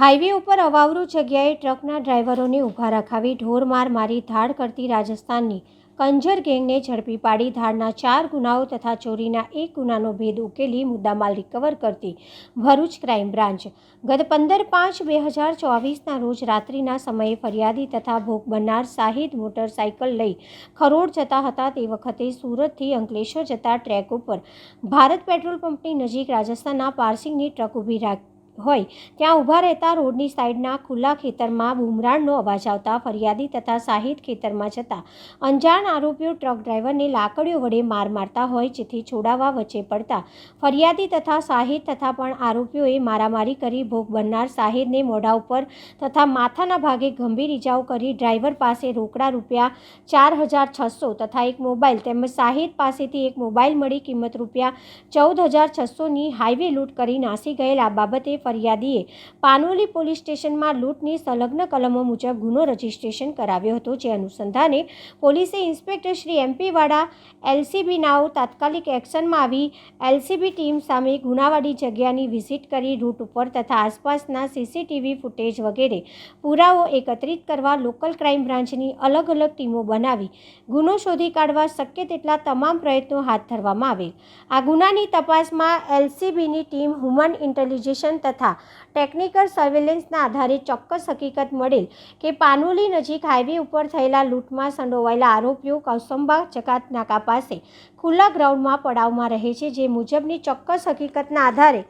Highway ઉપર અવાવરૂ જગ્યાએ ટ્રકના ડ્રાઈવરોને ઊભા રખાવી ઢોરમાર મારી ધાડ કરતી રાજસ્થાનની કંજર ગેંગને ઝડપી પાડી ધાડના ચાર ગુનાઓ તથા ચોરીના એક ગુનાનો ભેદ ઉકેલી મુદ્દામાલ રિકવર કરતી ભરૂચ ક્રાઇમ બ્રાન્ચ. ગત પંદર પાંચ બે હજાર ચોવીસના રોજ રાત્રિના સમયે ફરિયાદી તથા ભોગ બનનાર શાહિદ મોટરસાઇકલ લઈ ખરોડ જતા હતા તે વખતે સુરતથી અંકલેશ્વર જતા ટ્રેક ઉપર ભારત પેટ્રોલ પંપની નજીક રાજસ્થાનના પાર્સિંગની ટ્રક ઊભી રાખ હોય. ત્યાં ઊભા રહેતા રોડની સાઈડના ખુલ્લા ખેતરમાં બુમરાણનો અવાજ આવતા ફરિયાદી તથા સાહિત ખેતરમાં જતા અંજાણ આરોપીઓ ટ્રક ડ્રાઈવરને લાકડીઓ વડે માર મારતા હોય જેથી છોડાવવા વચ્ચે પડતા ફરિયાદી તથા સાહિદ તથા પણ આરોપીઓએ મારામારી કરી ભોગ બનનાર સાહિદને મોઢા ઉપર તથા માથાના ભાગે ગંભીર ઇજાઓ કરી ડ્રાઈવર પાસે રોકડા રૂપિયા ચાર હજાર છસો તથા એક મોબાઈલ તેમજ સાહિદ પાસેથી એક મોબાઈલ મળી કિંમત રૂપિયા ચૌદ હજાર છસોની હાઈવે લૂંટ કરી નાસી ગયેલ બાબતે ફરિયાદીએ પાનોલી પોલીસ સ્ટેશનમાં લૂંટની સંલગ્ન કલમો મુજબ ગુનો રજીસ્ટ્રેશન કરાવ્યો હતો, જે અનુસંધાને પોલીસે inspector Shri MP Vada LCB નાઓ, તાત્કાલિક એક્શનમાં આવી એલસીબી ટીમ સામે ગુનાવાળી જગ્યાની વિઝિટ કરી રૂટ ઉપર તથા આસપાસના સીસીટીવી ફૂટેજ વગેરે પુરાવો એકત્રિત કરવા લોકલ ક્રાઇમ બ્રાન્ચની અલગ અલગ ટીમો બનાવી ગુનો શોધી કાઢવા શક્ય તેટલા તમામ પ્રયત્નો હાથ ધરવામાં આવેલ. આ ગુનાની તપાસમાં એલસીબીની ટીમ હ્યુમન ઇન્ટેલિજન્સ તથા ટેકનિકલ સર્વેલન્સના આધારે ચોક્કસ હકીકત મળેલ કે પાનોલી નજીક હાઈવે ઉપર થયેલા લૂંટમાં સંડોવાયેલા આરોપીઓ કૌસંબા ચકાત નાકા પાસે ખુલ્લા ગ્રાઉન્ડમાં પડાવમાં રહે છે, જે મુજબની ચોક્કસ હકીકતના આધારે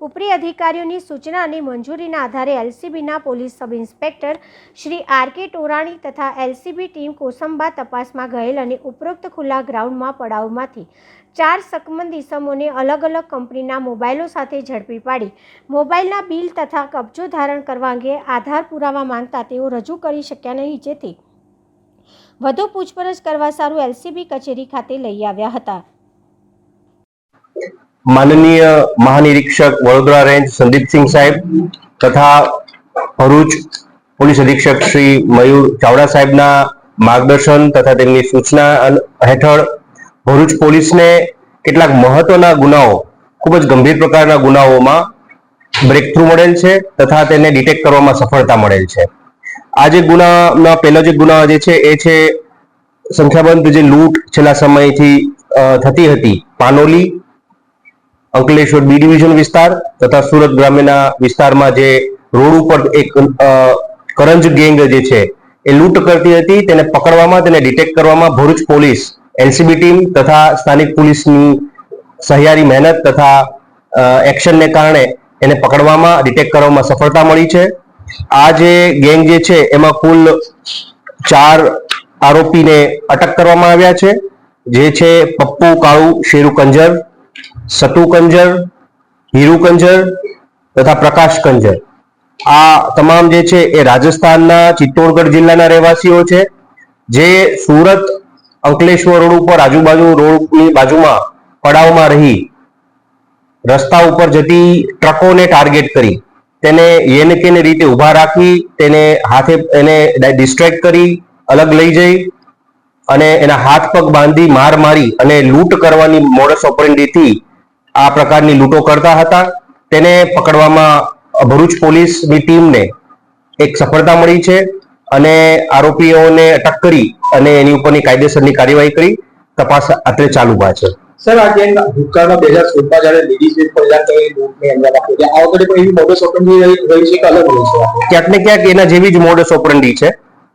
ઉપરી અધિકારીઓની સૂચના અને મંજૂરીના આધારે એલસીબીના police sub inspector Shri R K Torani તથા એલસીબી ટીમ કોસંબા તપાસમાં ગયેલ અને ઉપરોક્ત ખુલ્લા ગ્રાઉન્ડમાં પડાવમાંથી ચાર સકમંદ ઇસમોને અલગ અલગ કંપનીના મોબાઈલો સાથે ઝડપી પાડી, મોબાઈલના બિલ તથા કબજો ધારણ કરવા અંગે આધાર પુરાવા માંગતા તેઓ રજૂ કરી શક્યા નહીં, જેથી વધુ પૂછપરછ કરવા સારું એલસીબી કચેરી ખાતે લઈ આવ્યા હતા. માનનીય મહાનિરીક્ષક વડોદરા રેન્જ સંદીપસિંહ સાહેબ તથા ભરૂચ પોલીસ અધિક્ષક શ્રી મયુર ચાવડા સાહેબના માર્ગદર્શન તથા તેમની સૂચના હેઠળ ભરૂચ પોલીસને કેટલાક મહત્વના ગુનાઓ, ખૂબ જ ગંભીર પ્રકારના ગુનાઓમાં બ્રેક થ્રુ મળેલ છે તથા તેને ડિટેક્ટ કરવામાં સફળતા મળેલ છે. આ જે ગુનાના, પહેલો જે ગુના જે છે એ છે સંખ્યાબંધ જે લૂંટ છેલ્લા સમયથી થતી હતી, પાનોલી અંકલેશ્વર બી ડિવિઝન વિસ્તાર તથા સુરત ગ્રામ્યના વિસ્તારમાં જે રોડ ઉપર એક કરંજ ગેંગ જે છે, એ લૂંટ કરતી હતી. તેને પકડવામાં, તેને ડિટેક્ટ કરવામાં ભરૂચ પોલીસ, એનસીબી ટીમ તથા સ્થાનિક પોલીસની સહિયારી મહેનત તથા એક્શનને કારણે એને પકડવામાં, ડિટેક્ટ કરવામાં સફળતા મળી છે. આ જે ગેંગ જે છે, એમાં કુલ ચાર આરોપીને અટક કરવામાં આવ્યા છે. જે છે પપ્પુ કાળુ શેરુ કંજર સતુ કંજર, હીરુ તથા પ્રકાશ કંજર. આ તમામ જે છે એ રાજસ્થાનના ચિત્તોડગઢ જિલ્લાના રહેવાસીઓ છે, જે સુરત, અંકલેશ્વર રોડ ઉપર આજુબાજુ રોડની બાજુમાં પડાવમાં રહી, રસ્તા ઉપર જતી ટ્રકોને ટાર્ગેટ કરી, તેને એને કેને રીતે ઊભા રાખી, તેને હાથે એને ડિસ્ટ્રેક્ટ કરી, અલગ લઈ જઈ અને એના હાથ પગ બાંધી માર મારી અને લૂંટ કરવાની મોડસ ઓપરેન્ડીથી આ પ્રકારની લૂંટો કરતા હતા. તેને પકડવામાં ભરૂચ પોલીસની ટીમને એક સફળતા મળી છે અને આરોપીઓને અટક કરી અને એની ઉપરની કાયદેસરની કાર્યવાહી કરી. તપાસ અત્યારે ચાલુ છે સર આ ગેંગ ભૂતકાળમાં બે હજાર સોળમાં જયારે લેડીઝ પહેલા લૂંટને આ વખતે પણ એવી મોડસ ઓપરેન્ડી રહી છે કે અલગ રહી છે? ક્યાંક ને ક્યાંક એના જેવી જ મોડસ ઓપરંડી છે.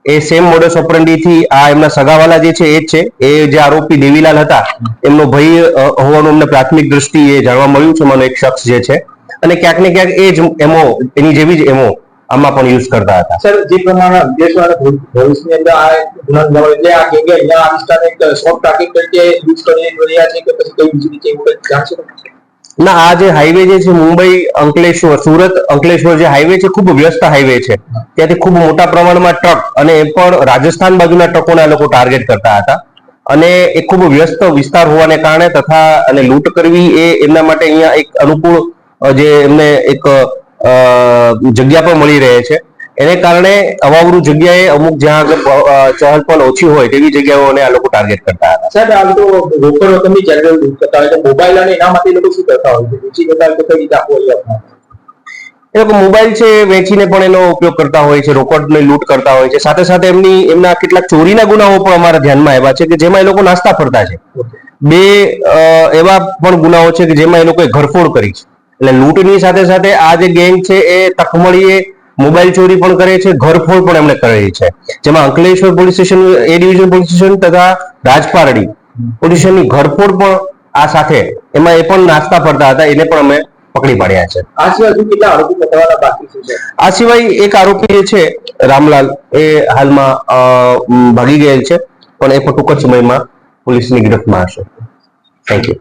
એ સેમ મોડસ ઓપરંડી થી આ એમના સગાવાલા જે છે એ જ છે. એ જે આરોપી દેવીલાલ હતા, એમનો ભય હોવાનું અમને પ્રાથમિક દ્રષ્ટિએ જાણવા મળ્યું છે મને એક શખ્સ જે છે. અને ક્યાંક ને ક્યાંક એ જ એમો, એની જેવી જ એમો આમાં પણ યુઝ કરતા હતા. સર, જે પ્રમાણે દેશ અને ભવિષ્યની અંદર આ ગુના નોંધાયો એટલે આ ગેંગે અહીંયા આ વિસ્તારને એક સોફ્ટ ટાર્ગેટ તરીકે યુઝ કરી રહ્યા છે કે પછી કઈ બીજી રીતે એવું કંઈક જાણશો? ના, આ જે હાઈવે જે છે, મુંબઈ, અંકલેશ્વર, સુરત, અંકલેશ્વર જે હાઈવે છે, ખૂબ વ્યસ્ત હાઈવે છે. ત્યાંથી ખૂબ મોટા પ્રમાણમાં ટ્રક અને એ પણ રાજસ્થાન બાજુના ટ્રકોને લોકો ટાર્ગેટ કરતા હતા. અને એ ખૂબ વ્યસ્ત વિસ્તાર હોવાને કારણે તથા અને લૂંટ કરવી એ એમના માટે અહીંયા એક અનુકૂળ જે એમને એક જગ્યા પણ મળી રહે છે. એને કારણે અવાવરૂ જગ્યાએ અમુક જ્યાં આગળ ચહલ પહલ ઓછી હોય તેવી જગ્યાઓને આ લોકો ટાર્ગેટ કરતા હતા. સાહેબ આમ તો રોકડ રકમની જનરલ યુઝ કરતા હોય છે. મોબાઈલ અને એના માટે લોકો શું કરતા હોય છે? વેચી કરતા હોય તો કઈ રીતે આપવો એ એ લોકો મોબાઈલ છે વેચીને પણ એનો ઉપયોગ કરતા હોય છે રોકડને લૂંટ કરતા હોય છે. સાથે સાથે એમની એમના કેટલાક ચોરીના ગુનાઓ પણ અમારા ધ્યાનમાં આવ્યા છે કે જેમાં એ લોકો નાસ્તા ફરતા છે. બે એવા પણ ગુનાઓ છે કે જેમાં એ લોકોએ ઘરફોડ કરી છે. એટલે લૂંટની સાથે સાથે આ જે ગેંગ છે એ તકમળીએ મોબાઈલ ચોરી પણ કરે છે ઘરફોડ પણ એમણે કરેલી છે. જેમાં Ankleshwar police station A division police station તથા રાજપારડી પોલીસ સ્ટેશનની ઘરફોડ પણ આ સાથે એમાં એ પણ નાસ્તા ફરતા હતા એને પણ અમે પકડી પાડ્યા છે. આ સિવાય હજુ કેટલા આરોપી પકડવાના બાકી છે આ સિવાય એક આરોપી જે છે રામલાલ એ હાલમાં ભાગી ગયેલ છે પણ એ પણ ટૂંક જ સમયમાં પોલીસની ગિરફ્તમાં હશે. Thank you